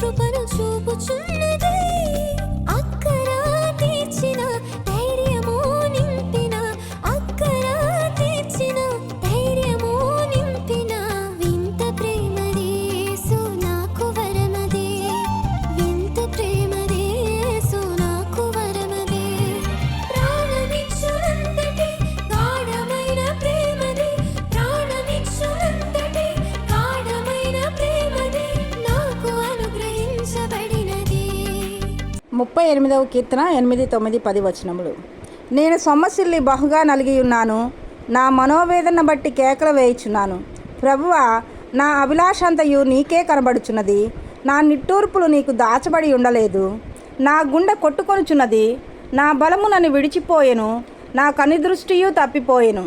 rupa ముప్పై ఎనిమిదవ కీర్తన ఎనిమిది తొమ్మిది పది వచనములు. నేను సొమ్మసిల్లి బహుగా నలిగి ఉన్నాను. నా మనోవేదన బట్టి కేకలు వేయుచున్నాను. ప్రభువ నా అభిలాషంతయు నీకే కనబడుచున్నది. నా నిట్టూర్పులు నీకు దాచబడి ఉండలేదు. నా గుండె కొట్టుకొనుచున్నది. నా బలము నన్ను విడిచిపోయెను. నా కనిదృష్టియు తప్పిపోయెను.